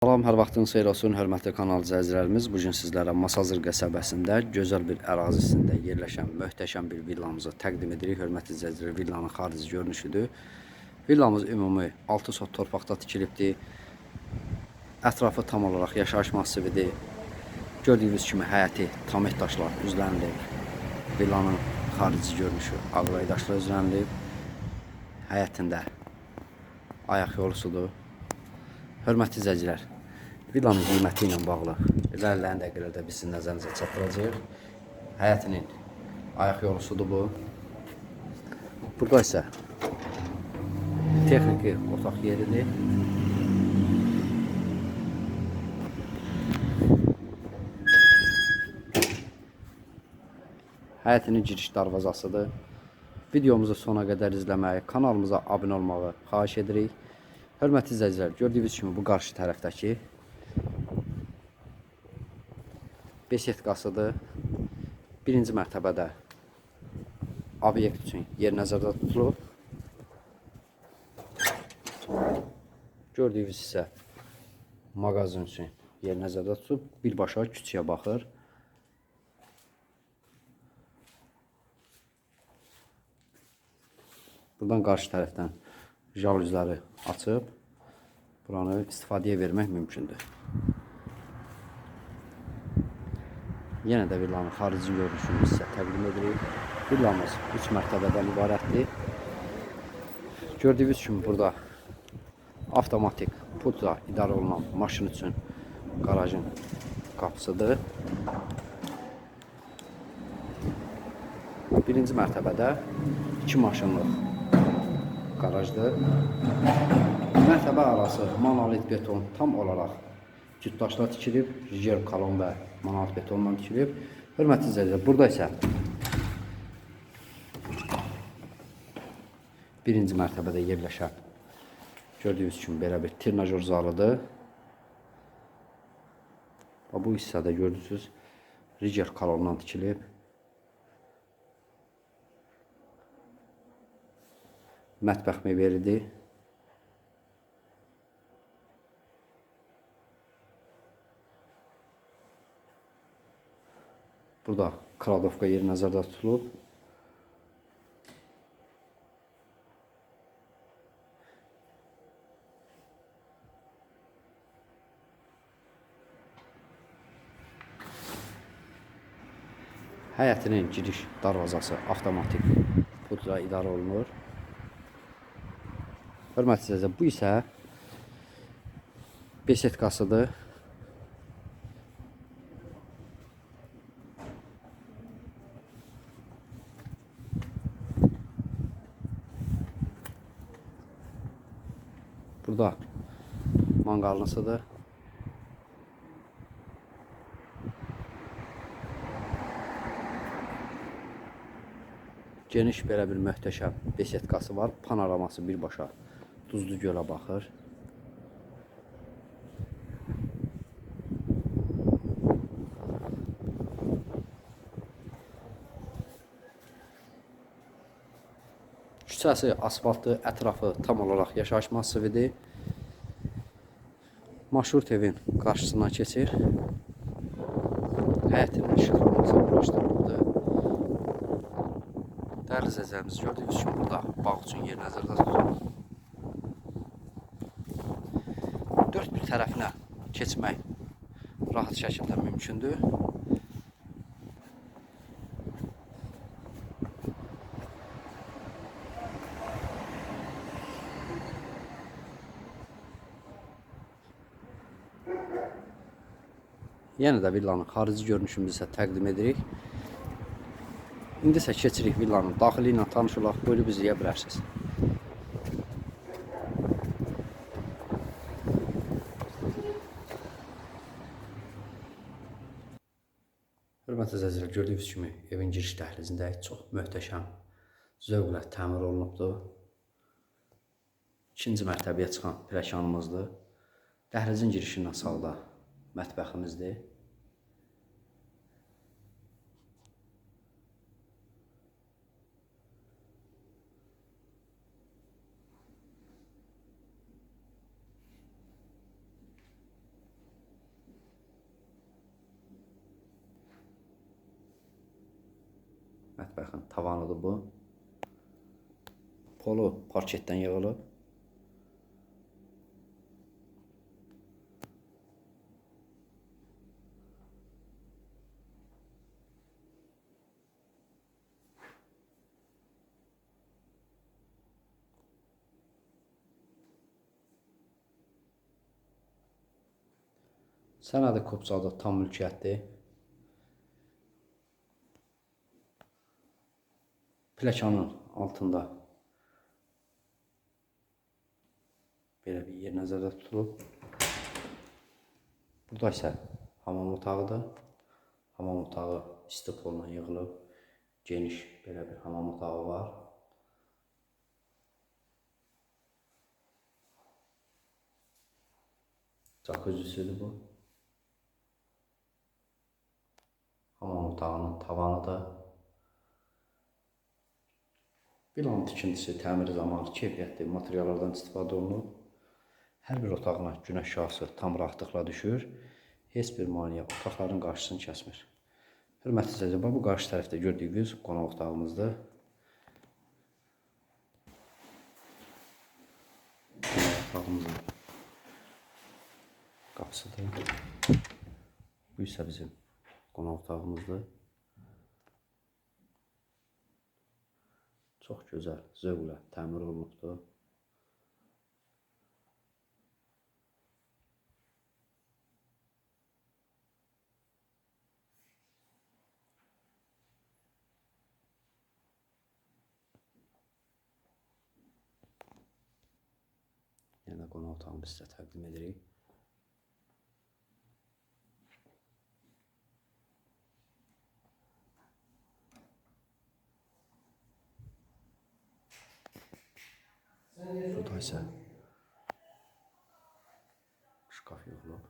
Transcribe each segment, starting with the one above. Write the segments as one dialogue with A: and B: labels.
A: Salam, hər vaxtınız xeyir olsun, hörmətli kanal izləyicilərimiz. Bu gün sizlərə Masazır qəsəbəsində gözəl bir ərazisində yerləşən möhtəşəm bir villamızı təqdim edirik. Hörmətli izləyicilər, villanın xarici görünüşüdür. Villamız ümumi 6 sot torpaqda tikilibdir. Ətrafı tam olaraq yaşayış massividir. Gördüyünüz kimi həyəti tam daşlar üzlənilib. Villanın xarici görünüşü ağlay daşlar üzlənilib. Həyətində ayaq yolusudur. Hörmətli izləyicilər, villanın qiyməti ilə bağlı ilərləyən dəqiqələrdə biz sizin nəzərinizə çatdıracağıq. Həyətinin ayaq yolusudur bu. Burada isə texniki otaq yeridir. Həyətinin giriş darvazasıdır. Videomuzu sona qədər izləməyi, kanalımıza abunə olmağı xahiş edirik. Hörmətli izləyicilər, gördüyünüz kimi bu qarşı tərəfdəki besetqasıdır. Birinci mərtəbədə obyekt üçün yer nəzərdə tutulub. Gördüyünüz isə mağazin üçün yer nəzərdə tutulub. Birbaşa küçüyə baxır. Buradan qarşı tərəfdən jaluzləri açıb buranı istifadəyə vermək mümkündür. Yenə də villanın xarici görünüşünü sizə təqdim edirik. Villamız 3 mərtəbədən ibarətdir. Gördüyünüz kimi burada avtomatik pultla idarə olunan maşın üçün qarajın qapısıdır. Birinci mərtəbədə 2 maşınlıq qarajdır. Mərtəbə arası monolit beton tam olaraq cütdaşla tikilib, jel kalon və monolit betondan tikilib. Hörmətli izləyicilər, burada isə birinci mərtəbədə yerləşən gördüyünüz kimi belə bir trenajör zalıdır. Və bu hissədə gördüyünüz Riger kalondan tikilib. Mətbəx mebelidir. Burada kladovka yeri nəzərdə tutulub. Həyətinin giriş darvazası avtomatik pudra idarə olunur. Hörmətli izləyicilər, bu isə besetkasıdır. Burada manqalnısıdır. Geniş belə bir möhtəşəm besetkası var. Panoraması birbaşa Duzlu gölə baxır. Küçəsi asfaltlı, ətrafı tam olaraq yaşayış massividir. Maşhur evin qarşısından keçir. Həyətinin işıqlaması quraşdırılıbdır. Dəyərli izləyicilərimiz gördüyünüz kimi burada bağ üçün yer nəzərdə tutulub. Dörd bir tərəfinə keçmək rahat şəkildə mümkündür. Yenə də villanın xarici görünüşünü bizə təqdim edirik. İndi isə keçirik villanın daxili ilə tanış olaq. Buyurub izləyə bilərsiniz. Hörmətli izləyicilər, gördüyünüz kimi evin giriş dəhlizində çox möhtəşəm zövqlə təmir olunubdur. İkinci mərtəbəyə çıxan pilləkənimizdir. Dəhlizin girişindən sağda mətbəximizdir. Tavanıdır bu. Polu parketdən yığılıb. Sənədi Kopçalı tam mülkiyyətdir. Plakanın altında belə bir yer nəzərdə tutulub. Burada isə hamam otağıdır. Hamam otağı isti polla yığılıb. Geniş belə bir hamam otağı var. Jacuzzi'sidir bu. Hamam otağının tavanı da Binanın tikintisi, təmiri zamanı keyfiyyətli materiallardan istifadə olunub. Hər bir otağına günəş şahsı tam rahatlıqla düşür. Heç bir maneə otaqların qarşısını kəsmir. Hörmətli izləyicilər, bu qarşı tərəfdə gördüyünüz qonaq otağımızdır. Otağımızın qapısıdır. Bu isə bizim qonaq otağımızdır. Çox gözəl, zövqlə təmir olunubdur. Yenə qonaq otağımızı sizə təqdim edirik. İsə şkaf yığılıb.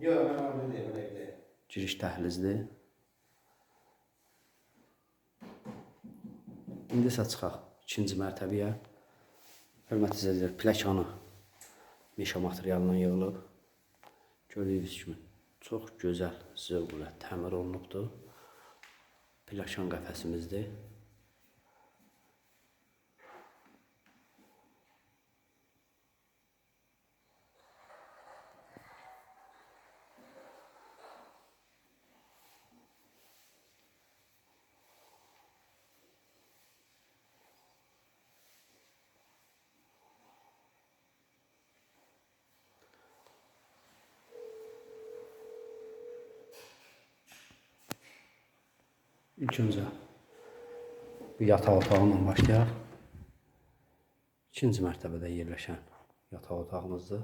B: Yok ben orada değilim evde.
A: Giriş dəhlizdir. İndi isə çıxaq ikinci mərtəbəyə. Hörmətli izləyicilər, plakanı meşə materialından yığılıb. Gördüyünüz kimi çox gözəl zövqlə təmir olunubdur. Plakan qəfəsimizdir. İlk öncə bir yataq otağından başlayaq. İkinci mərtəbədə yerləşən yataq otağımızdır.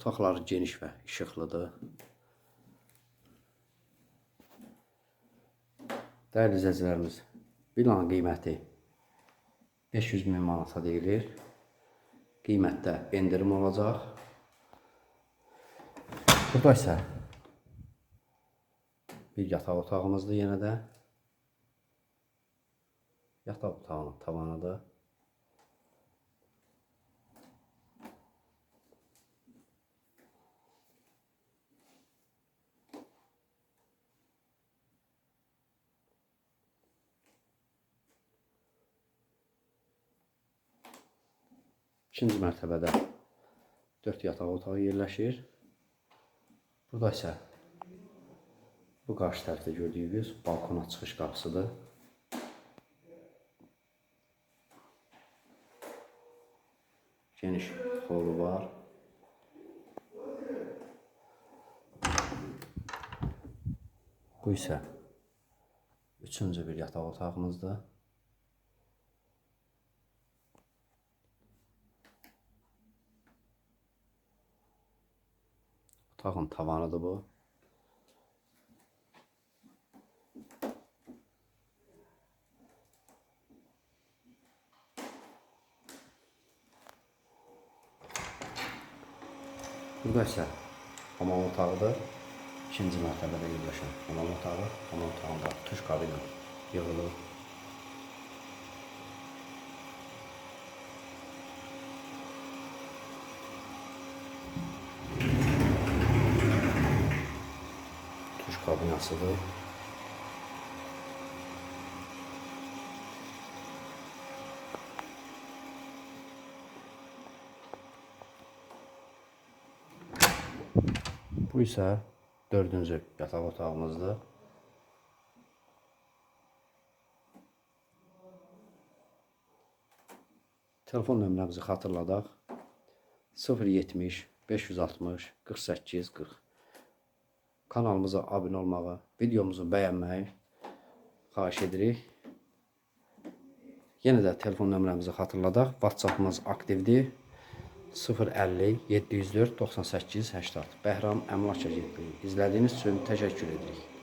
A: Otaqları geniş və işıqlıdır. Dəyərli izləyicilərimiz, binanın qiyməti 500 min manata deyilir. Qiymətdə endirim olacaq. Burada isə bir yataq otağımızdır yenə də. Yataq otağının tavanıdır. İkinci mərtəbədə 4 yataq otağı yerləşir. Burada isə bu qarşı tərəfdə gördüyünüz balkona çıxış qapısıdır. Geniş holu var. Bu isə üçüncü bir yataq otağımızdır. Otağın tavanıdır bu. Burada isə hamam otağıdır. İkinci mərtəbədə yerləşən hamam otağı. Hamam otağında tuş kabini yığılıb. Binasıdır. Bu isə dördüncü yataq otağımızdır. Telefon nömrəmizi xatırladaq. 070 560 48 40. Kanalımıza abunə olmağı, videomuzu bəyənməyi xahiş edirik. Yenə də telefon nömrəmizi xatırladaq. WhatsAppımız aktivdir. 050 704 98 80. Bəhram Əmlak Agentliyi. İzlədiyiniz üçün təşəkkür edirik.